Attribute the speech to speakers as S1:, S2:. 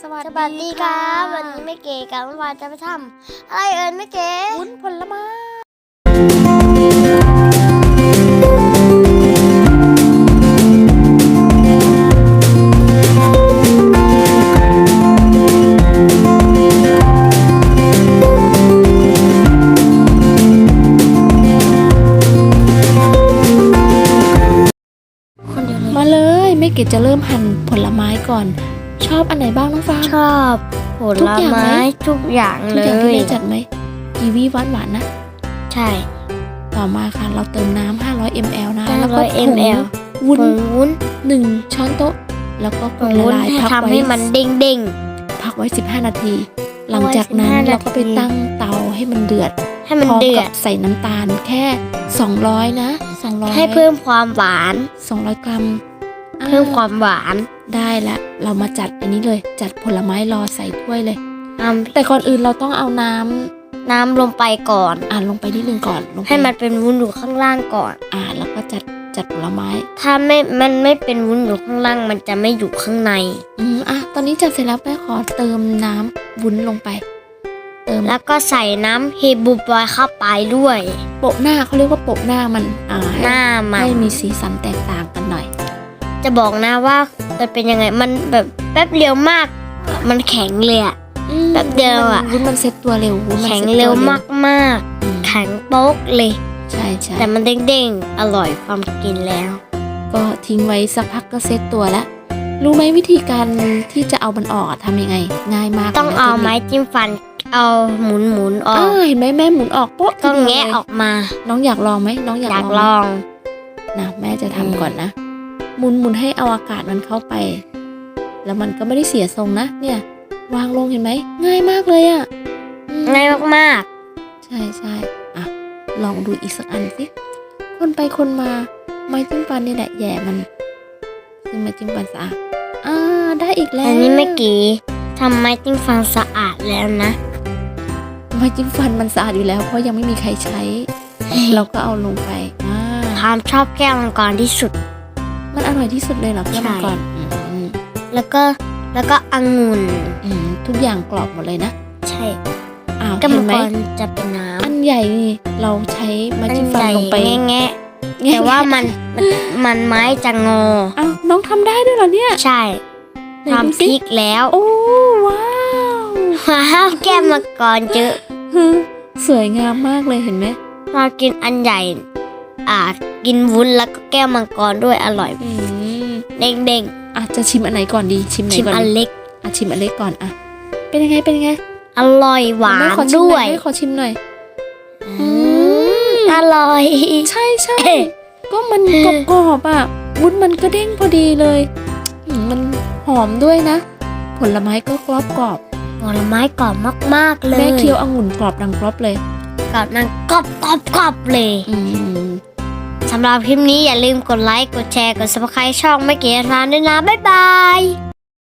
S1: สวัส
S2: สวัสดีครับะวันนี้แม่เก๋กับน้องวานจะไปทำอะไรเอิญแม่เก๋
S1: วุ้นผลไม้
S2: คนเดียวเลย
S1: มาเลยแม่เกดจะเริ่มหั่นผลไม้ก่อน ชอบอันไหนบ้างน้องฟ้า
S2: ชอบผลไม้ทุกอย่าง
S1: ทุ
S2: เล
S1: กอย่างที่
S2: ย
S1: แม่จัดไหมกีวีหวานหวานๆนะ
S2: ใช่
S1: ต่อมาค่ะเราเติมน้ำ500 ml นะ แล้วก็
S2: 500
S1: ผง
S2: ml
S1: วุ้น
S2: ผงวุ้น
S1: หนึ่งช้อนโต๊ะ แล้วก็
S2: ผ
S1: คน
S2: ง
S1: ละ
S2: วุ้น
S1: ลาย
S2: ให้
S1: พัก
S2: ทำ
S1: ไว้
S2: ให้มันเด้งเด้ง
S1: พักไว้ 15 นาที หลังจากนั้น
S2: 15
S1: เราก็ไป
S2: นาที
S1: ตั้งเตาให้มันเดือด
S2: ๆให้มัน
S1: พร้อม
S2: เดือ
S1: กั
S2: ด
S1: บใส่น้ำตาลแค่ 200 นะ200
S2: ให้เพิ่มความหวาน
S1: 200 กรัมอ่
S2: เพิ่มความหวาน
S1: ได้ละ เรามาจัดอันนี้เลยจัดผลไม้รอใส่ถ้วยเลย
S2: ท
S1: แต่ก่อนอื่นเราต้องเอาน้ำำ
S2: น้ำลงไปก่อน
S1: อ่านลงไปนิดนึงก่อนลงไป
S2: ให้มันเป็นวุ้นอยู่ข้างล่างก่อน
S1: อ่า แล้วก็จัดจัดผลไม้
S2: ถ้าไม่มันไม่เป็นวุ้นอยู่ข้างล่าง มันจะไม่อยู่ข้างใน
S1: อืมอะตอนนี้จัดเสร็จแล้วแม่ขอเติมน้ำวุ้นลงไป เติม
S2: แล้วก็ใส่น้ำเฮบูบอยเข้าไปด้วย
S1: โปะหน้าเขาเรียกว่าโปะหน้ามันอ่า
S2: หน้ามัน
S1: ให้มีสีสันแตกต่างกันหน่อย
S2: จะบอกนะว่า มันเป็นยังไงมันแบบแป๊บเดียวมาก มันแข็งเลยอะแป๊บเดียวอะ
S1: วุ้นมันเซ็ตตัวเร็ววุ้นมัน
S2: แข็ง
S1: ซ็ตตัว
S2: เร็วมากมาก
S1: อืม
S2: ๆแข็งโป๊กเลย
S1: ใช่ใช่
S2: แต่มันเด้งๆ อร่อยความกินแล้ว
S1: ก็ทิ้งไว้สักพักก็เซ็ตตัวแล้วรู้ไหมวิธีการที่จะเอามันออกอะทำยังไง ง่ายมาก
S2: ต้อง
S1: ลยนะ
S2: เอา
S1: ทคนิค
S2: ไม้จิ้มฟันเอาหมุนหมุนๆออ
S1: อ่ากเห็นไหมแม่หมุนออกโป๊ะ
S2: ก็
S1: ทีเดียว
S2: แงะ
S1: เลย
S2: ออกมา
S1: น้องอยากลองไหมน้องอยาก
S2: อยาก
S1: ล
S2: ล
S1: องไหม
S2: อง
S1: นะแม่จะทำ
S2: อืม
S1: ก่อนนะ หมุนหมุนให้เอาอากาศมันเข้าไป แล้วมันก็ไม่ได้เสียทรงนะ เนี่ย วางลงเห็นไหม ง่ายมากเลยอะ่ะอืม
S2: ง่ายมาก
S1: ใช่ใช่อะ ลองดูอีกสักอันสิ คนไปคนมา ไม้จิ้มฟันนี่แหละแหย่มันซึ่งไม้จิ้มฟันสะอาด อ่า ได้อีก
S2: ๆ
S1: แล้ว
S2: อันนี้เมื่อกี้ทำไม้จิ้มฟันสะอาดแล้วนะ
S1: ไม้จิ้มฟันมันสะอาดอยู่แล้ว เพราะยังไม่มีใครใช้ เราก็เอาลงไปอ่า
S2: ความชอบแก้วมังกรที่สุด
S1: มันอร่อยที่สุดเลยเหรอแก้วมังกรอืมอืม
S2: แล้วก็แล้วก็องุ่น
S1: อืมทุกอย่างกรอบหมดเลยนะ
S2: ใช่
S1: อ้าว
S2: แก้ว
S1: เห็
S2: มันง
S1: ไหม
S2: กรจะเป็นน้ำ
S1: อันใหญ่นี่เราใช้ไม้
S2: อัน
S1: จิ้มฟัน
S2: ใหญ่
S1: ลงไป
S2: แงะๆแต่ว่ามันมันมันไม้จะงอ
S1: อ้าวน้องทำได้ด้วยเหรอเนี่ย
S2: ใช่
S1: ไหนดู
S2: ทำพ
S1: สิ
S2: ริกแล้ว
S1: โอ้ว้าว
S2: ว้าว แก้วมังกรเยอะ
S1: ฮึสวยงามมากเลยเห็นไหม
S2: มากินอันใหญ่ อ่ากินวุ้นแล้วก็แก้วมังกรด้วยอร่อย
S1: อืม
S2: เด้ง
S1: อะจะชิมอันไหนก่อนดีชิมไหน
S2: ๆชิม
S1: ก่อน
S2: อัน
S1: ดี
S2: เล็ก
S1: อะชิมอันเล็กก่อนอะเป็นยังไงเป็นยังไง
S2: อร่อยหวา
S1: แม่
S2: น
S1: ขอชิม
S2: ด้
S1: ห
S2: ว
S1: น่อย
S2: ย
S1: แม่ขอชิมหน่อย
S2: อืมอร่อย
S1: ใช่ใช่ก็มันกรอบๆอะวุ้นมันก็เด้งพอดีเลยอืมมันหอมด้วยนะ ผลไม้ก็กรอบกรอบ
S2: ผลไม้กรอบมากๆ
S1: ๆ
S2: เลย
S1: แม่เคี้ยวองุ่นกรอบดังกรอบเลย
S2: กรอบนั่งกรอบกรอบกรอบเลย
S1: อืม
S2: สำหรับคลิปนี้อย่าลืมกดไลค์ กดแชร์ กด subscribe ช่องไม่เกียร้านด้วยนะ บ๊ายบาย